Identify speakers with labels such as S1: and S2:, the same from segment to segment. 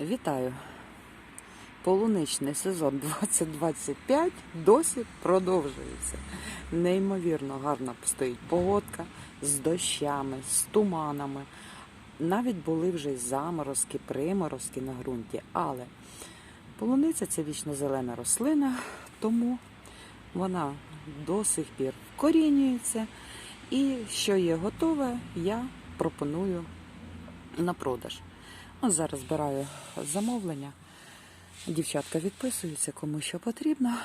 S1: Вітаю! Полуничний сезон 2025 досі продовжується. Неймовірно гарна стоїть погодка з дощами, з туманами. Навіть були вже заморозки, приморозки на ґрунті. Але полуниця це вічно зелена рослина, тому вона до сих пір вкорінюється. І що є готове, я пропоную на продаж. Зараз збираю замовлення. Дівчатка відписуються, кому що потрібно.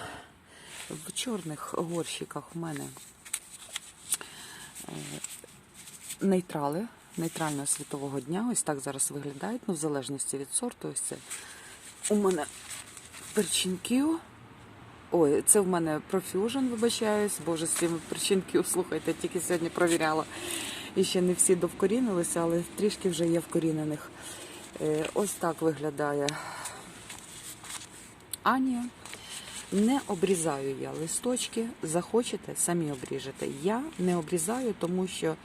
S1: В чорних горщиках у мене е, нейтрали нейтрального світового дня. Ось так зараз виглядають, ну, в залежності від сорту. Ось це у мене перчинків. Ой, це в мене Profusion, вибачаюсь, боже, з цими перчинків, слухайте, тільки сьогодні провіряла. І ще не всі довкорінилися, але трішки вже є вкорінених. Е, Ось так виглядає Анія. Не обрізаю я листочки, захочете, самі обріжете. Я не обрізаю, тому що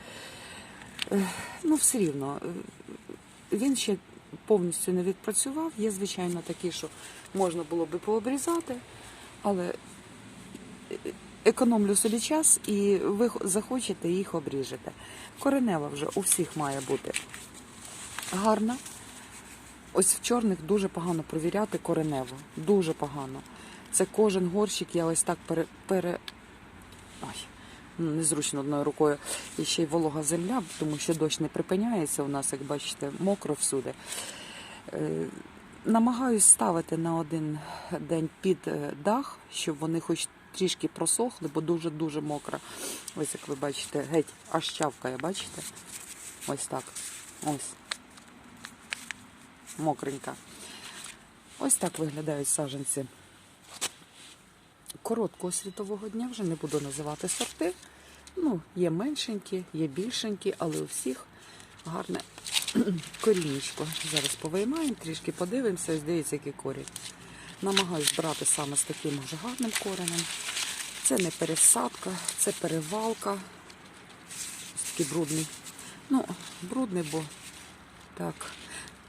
S1: е, ну, все рівно е, він ще повністю не відпрацював. Є, звичайно, такі, що можна було би пообрізати, але економлю собі час і ви захочете їх обріжете. Коренева вже у всіх має бути гарна. Ось в чорних дуже погано провіряти кореневу. Дуже погано. Це кожен горщик, я ось так пере. пере... Ой, незручно одною рукою. І ще й волога земля, тому що дощ не припиняється у нас, як бачите, мокро всюди. Е, намагаюсь ставити на один день під е, дах, щоб вони хоч трішки просохли, бо дуже-дуже мокро. Ось як ви бачите, геть аж чавкає, бачите? Ось так. Ось мокренька. Ось так виглядають саджанці короткого світового дня, вже не буду називати сорти. Ну, є меншенькі, є більшенькі, але у всіх гарне корінечко. Зараз повиймаємо, трішки подивимося, ось дивіться, який корінь. Намагаюсь брати саме з таким вже гарним коренем. Це не пересадка, це перевалка. Ось такий брудний. Ну, брудний, бо так.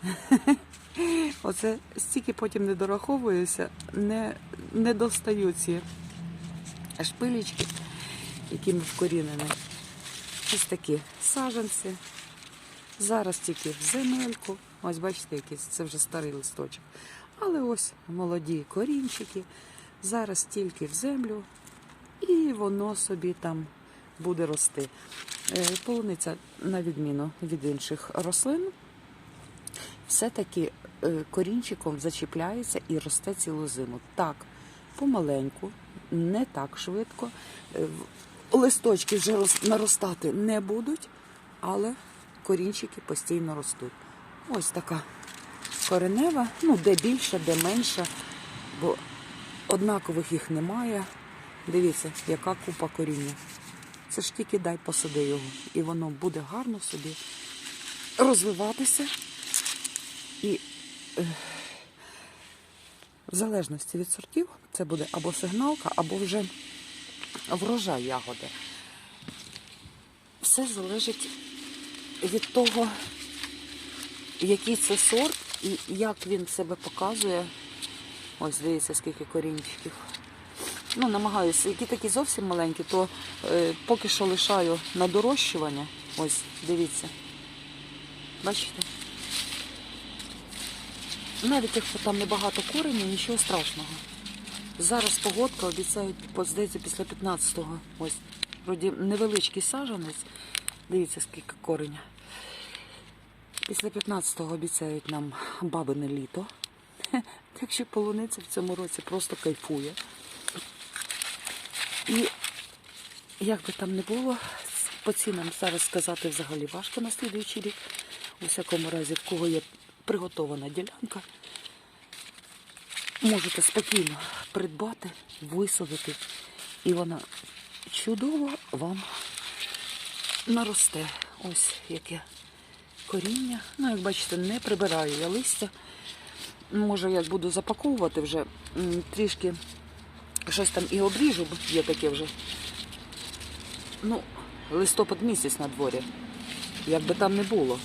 S1: Оце стільки потім не дораховуюся, не, не достаю ці шпилечки, якими вкорінені. Ось такі саджанці. Зараз тільки в земельку. Ось бачите, якийсь, це вже старий листочок. Але ось молоді корінчики. Зараз тільки в землю, і воно собі там буде рости. Е, Полуниця, на відміну від інших рослин, все-таки е, корінчиком зачіпляється і росте цілу зиму. Так, помаленьку, не так швидко. Е, Листочки вже наростати не будуть, але корінчики постійно ростуть. Ось така коренева, ну де більше, де менше, бо однакових їх немає. Дивіться, яка купа коріння. Це ж тільки дай посади його, і воно буде гарно собі розвиватися. І в залежності від сортів це буде або сигналка, або вже врожай ягоди. Все залежить від того, який це сорт і як він себе показує. Ось дивіться, скільки корінчиків. Ну, намагаюся, які такі зовсім маленькі, то е, поки що лишаю на дорощування. Ось, дивіться. Бачите? Навіть якщо там небагато коренів, нічого страшного. Зараз погодка обіцяють, здається, після 15-го. Ось, вроді невеличкий саджанець. Дивіться, скільки кореня. Після 15-го обіцяють нам бабине літо. Так що полуниця в цьому році просто кайфує. І як би там не було, по цінам зараз сказати взагалі важко на слідуючий рік. У всякому разі, в кого є приготована ділянка, можете спокійно придбати, висадити, і вона чудово вам наросте. Ось яке коріння. Ну, як бачите, не прибираю я листя. Може, як буду запаковувати вже трішки щось там і обріжу, бо є таке вже. Ну, листопад місяць на дворі. Як би там не було.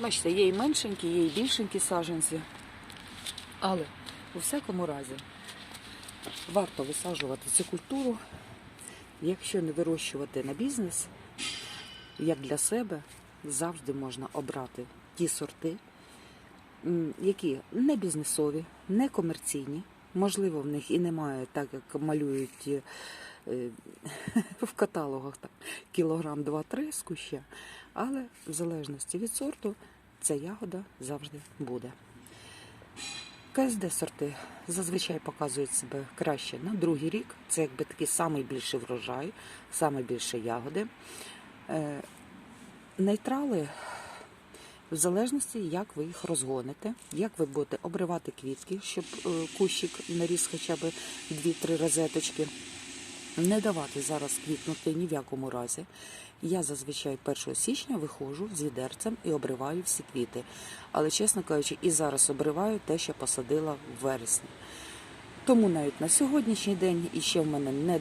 S1: Бачите, є і меншенькі, є і більшенькі саджанці. Але у всякому разі варто висаджувати цю культуру, якщо не вирощувати на бізнес, як для себе, завжди можна обрати ті сорти, які не бізнесові, не комерційні. Можливо, в них і немає, так як малюють е, е, в каталогах кілограм 2-3 з куща, але в залежності від сорту ця ягода завжди буде. КСД сорти зазвичай показують себе краще на другий рік. Це якби такий самий більший врожай, саме більше ягоди. Е, Нейтрали в залежності, як ви їх розгоните, як ви будете обривати квітки, щоб е, кущик наріс хоча б 2-3 розеточки. Не давати зараз квітнути ні в якому разі. Я зазвичай 1 січня виходжу з відерцем і обриваю всі квіти. Але, чесно кажучи, і зараз обриваю те, що посадила в вересні. Тому навіть на сьогоднішній день іще в мене не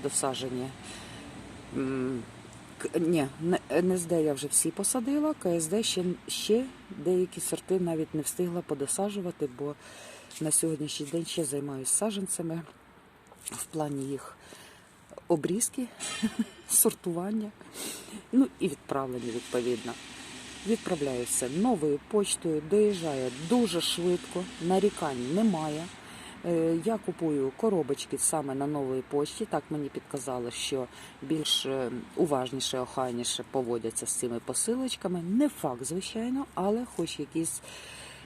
S1: к- Ні, НСД я вже всі посадила, КСД ще, ще деякі сорти навіть не встигла подосаджувати, бо на сьогоднішній день ще займаюся саджанцями в плані їх обрізки, сортування, ну і відправлення відповідно. Відправляю все новою почтою, доїжджає дуже швидко, нарікань немає. Е, Я купую коробочки саме на новій почті. Так мені підказали, що більш е, уважніше, охайніше поводяться з цими посилочками. Не факт, звичайно, але хоч якийсь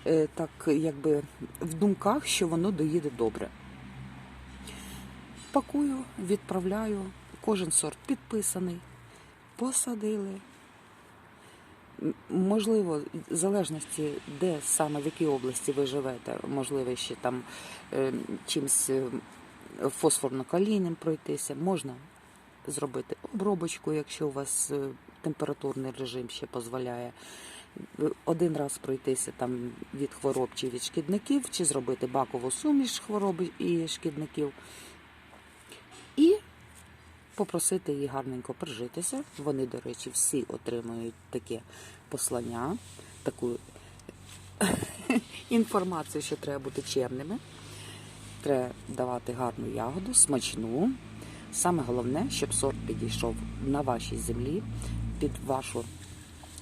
S1: е, так, якби в думках, що воно доїде добре. Пакую, відправляю. Кожен сорт підписаний. Посадили. Можливо, в залежності, де саме в якій області ви живете, можливо, ще там е, чимось е, фосфорно-калійним пройтися, можна зробити обробочку, якщо у вас е, температурний режим ще дозволяє. Один раз пройтися там від хвороб чи від шкідників, чи зробити бакову суміш хвороб і шкідників. Попросити її гарненько прижитися. Вони, до речі, всі отримують таке послання, таку інформацію, що треба бути чемними. Треба давати гарну ягоду, смачну. Саме головне, щоб сорт підійшов на вашій землі, під вашу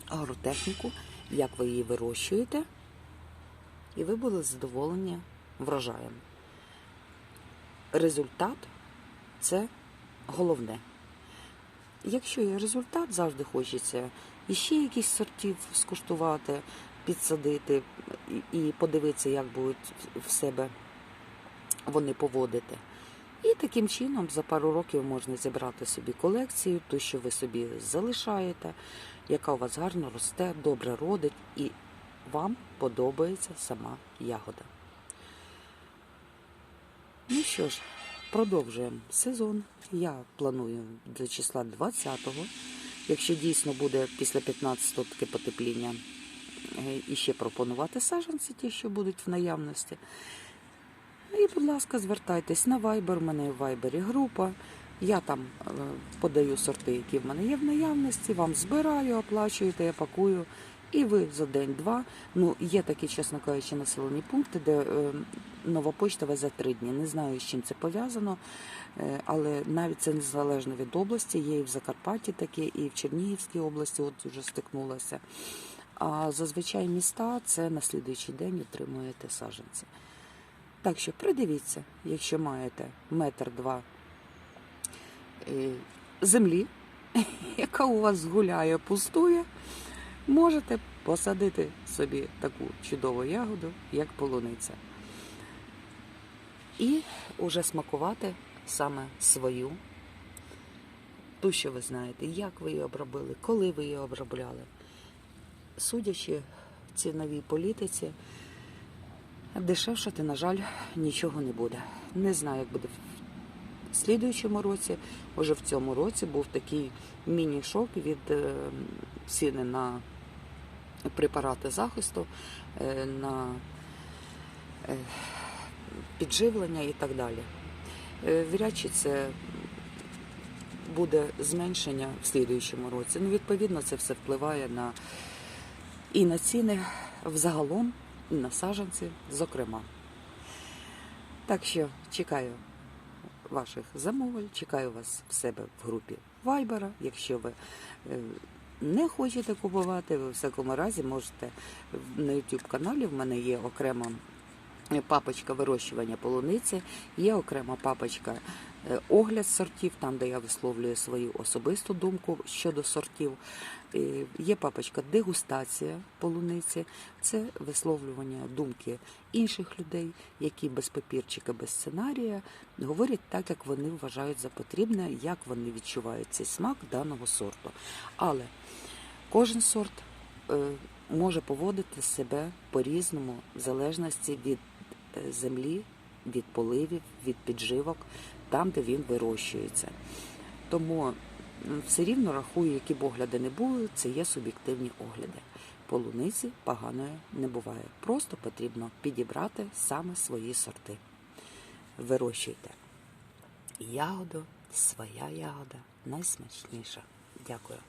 S1: агротехніку, як ви її вирощуєте, і ви були задоволені врожаєм. Результат це головне. Якщо є результат, завжди хочеться іще якісь сортів скуштувати, підсадити і- подивитися, як будуть в себе вони поводити. І таким чином за пару років можна зібрати собі колекцію, ту, що ви собі залишаєте, яка у вас гарно росте, добре родить, і вам подобається сама ягода. Ну що ж, продовжуємо сезон. Я планую до числа 20-го. Якщо дійсно буде після 15-го таке потепління, е, і ще пропонувати саджанці, ті, що будуть в наявності. І, будь ласка, звертайтесь на Viber, у мене в Viber група. Я там е, подаю сорти, які в мене є в наявності, вам збираю, оплачуєте, я пакую. І ви за день-два. Ну, є такі, чесно кажучи, населені пункти, де е, нова почта везе три дні. Не знаю, з чим це пов'язано, е, але навіть це незалежно від області. Є і в Закарпатті таке, і в Чернігівській області, от вже стикнулася. А зазвичай міста це на слідуючий день отримуєте саджанці. Так що придивіться, якщо маєте метр два е, землі, яка у вас гуляє, пустує, можете посадити собі таку чудову ягоду, як полуниця. І уже смакувати саме свою, ту, що ви знаєте, як ви її обробили, коли ви її обробляли. Судячи в ціновій політиці, дешевшати, на жаль, нічого не буде. Не знаю, як буде в слідуючому році. Уже в цьому році був такий міні-шок від е, ціни на препарати захисту, е, на е, підживлення і так далі. Е, Вряд чи це буде зменшення в слідуючому році. Ну, відповідно, це все впливає на і на ціни взагалом, і на саджанці, зокрема. Так що чекаю ваших замовлень, чекаю вас в себе в групі Вайбера. Якщо ви не хочете купувати, ви в всякому разі можете на YouTube каналі. В мене є окрема папочка вирощування полуниці, є окрема папочка е, огляд сортів, там де я висловлюю свою особисту думку щодо сортів. Є папочка дегустація полуниці, це висловлювання думки інших людей, які без папірчика, без сценарія говорять так, як вони вважають за потрібне, як вони відчувають цей смак даного сорту. Але кожен сорт е, може поводити себе по-різному, в залежності від землі, від поливів, від підживок, там, де він вирощується. Тому все рівно рахую, які б огляди не були, це є суб'єктивні огляди. Полуниці поганої не буває. Просто потрібно підібрати саме свої сорти. Вирощуйте. Ягоду, своя ягода найсмачніша. Дякую.